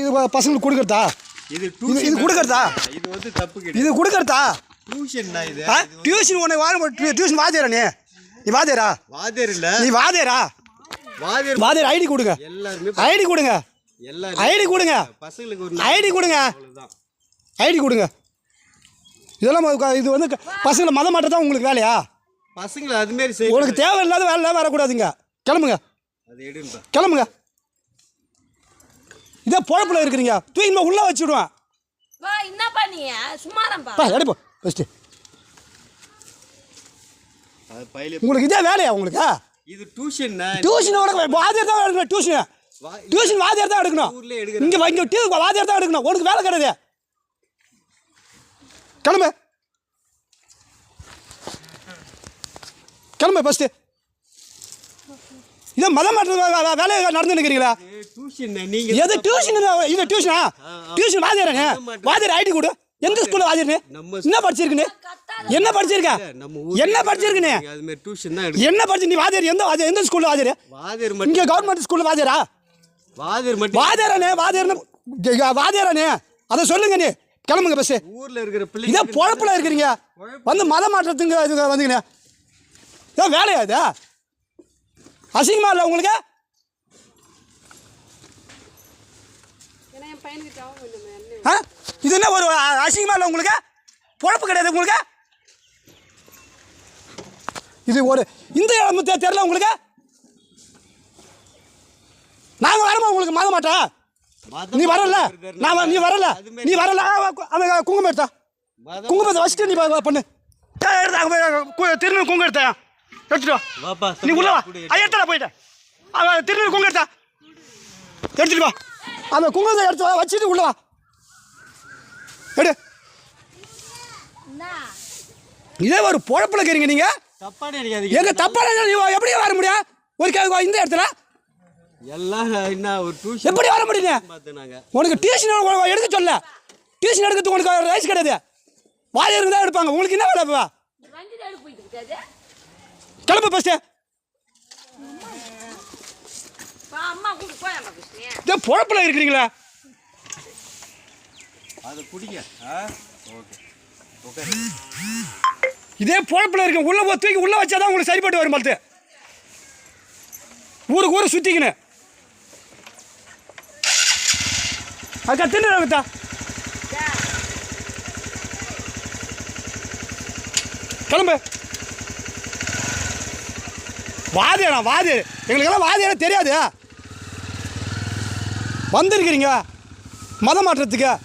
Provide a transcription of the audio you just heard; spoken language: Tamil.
இது பசங்களுக்கு கொடுக்கறதா? இது இது கொடுக்கறதா? இது வந்து தப்பு இது கொடுக்கறதா? டியூஷன் இது. டியூஷன் உன்னை வாங்க டியூஷன் வாத்தியாரா நீ? நீ வாதியர் இல்ல. நீ வாத்தியாரா? வாதியர் வாத்தியார் ஐடி கொடுங்க. எல்லாருமே ஐடி கொடுங்க. எல்லாரும் ஐடி கொடுங்க. பசங்களுக்கு ஒரு ஐடி கொடுங்க. ஐடி கொடுங்க. இதெல்லாம் இது வந்து பசங்களை மதம் மாற்ற தான் உங்களுக்கு வேலையா? பசங்களை உனக்கு தேவையில்லாத வேலை வரக்கூடாதுங்க. கிளம்புங்க. அது கிளம்புங்க. இதே பொழப்பில் இருக்கிறீங்க. தூக்கி உள்ளே வச்சு விடுவேன் வா என்னப்பா நீ? சும்மாரம்பா பா எடுப்போம் ஃபஸ்ட்டு அது பையில உங்களுக்கு இதே வேலையா உங்களுக்கு? இது டியூஷன் டியூஷன் உனக்கு வாத்தியார் தான் எடுக்கணும் டியூஷன் டியூஷன் வாத்தியார் தான் எடுக்கணும். ஊர்லயே எடுக்கிற இங்கே இங்கே டியூ வாத்தியார் தான் எடுக்கணும். உனக்கு வேலை கிடையாது. கிளம்பு. கிளம்பு ஃபஸ்ட்டு இதே மதம் மாற்ற வே- வே- வேலையை நடந்து நிற்கிறீங்களா எது டியூஷன் இது டியூஷனா டியூஷன் வாத்தியாரனே? வாத்தியார் ஐடி கொடு. எந்த ஸ்கூல்ல நம்ம என்ன படிச்சிருக்குன்னு? என்ன படிச்சிருக்க? என்ன படிச்சிருக்குன்னு? என்ன படிச்சு நீ வாத்தியார் எந்த எந்த ஸ்கூல்ல மட்டும் இங்க கவர்மெண்ட் ஸ்கூல்ல வாத்தியாரா? வாதியர் மட்டும் வாத்தியாரனே வாத்தியார்னு வாத்தியாரனே. அதை சொல்லுங்க நீ. கிளம்புங்க பஸ் ஊர்ல இருக்கிற இதே பிள்ளைங்க பொழப்புல இருக்கிறீங்க. வந்து மத மாற்றத்துக்கு இதுக்கு வந்தீங்கண்ணே இதான் வேலையா இது? அசிங்கமா இல்லை உங்களுக்கு? ஆ? இது என்ன ஒரு அசிங்கமா இல்லை உங்களுக்கு? பொழப்பு கிடையாது உங்களுக்கு? இது ஒரு இந்த இடம் தெரியல உங்களுக்கு? நாங்கள் வரமா உங்களுக்கு? மத மாட்டா. நீ வரல. நான் வ- நீ வரல. நீ வரல. அவன் குங்குமம் எடுத்தா. குங்குமத்தை வச்சுட்டு நீ பண்ணு. ஆ, எடுத்தா, அங்க எடுத்துட்டு வா. வாப்பா நீ உள்ள வா. எடுத்துடா போயிட்டேன் அவன் திருநெல் குங்கம் எடுத்தா. எடுத்துட்டு வா. அந்த குங்குமத்தை எடுத்து வா, வச்சுட்டு உள்ள வா. எடு. இதே ஒரு பொழப்புல இருக்கிறீங்க நீங்க. தப்பா நினைக்காதீங்க. எங்க தப்பான நீ எப்படி வர முடியும்? ஒரு இந்த இடத்துல. எல்லாம் என்ன ஒரு டியூஷன் எப்படி வர முடியும் உனக்கு டியூஷன் எடுக்க சொல்ல. டியூஷன் எடுக்கிறதுக்கு உனக்கு ரைஸ் கிடையாது. வாரியருக்கு தான் எடுப்பாங்க. உங்களுக்கு என்ன வேலை இப்போ கிளம்பு ஃபஸ்ட்டு பா அம்மா கூட்டு போயாமா கிருஷ்ணே இதே பொழப்புல இருக்கிறீங்களா? அதை குடிங்க. ஆ? ஓகே. உட்காரு. இதே பொழப்புல இருக்க உள்ள போய் தூக்கி உள்ள வச்சாதான் உங்களுக்கு சரிப்பட்டு வரும் பார்த்து. ஊருக்கு ஊரை சுத்திக்கின்னு அக்கா தின்னு கிளம்பு. வாதியாடா வாதி. எங்களுக்கெல்லாம் வாதியாட தெரியாது. வந்திருக்கிறீங்க. மதம் மாற்றத்துக்கு.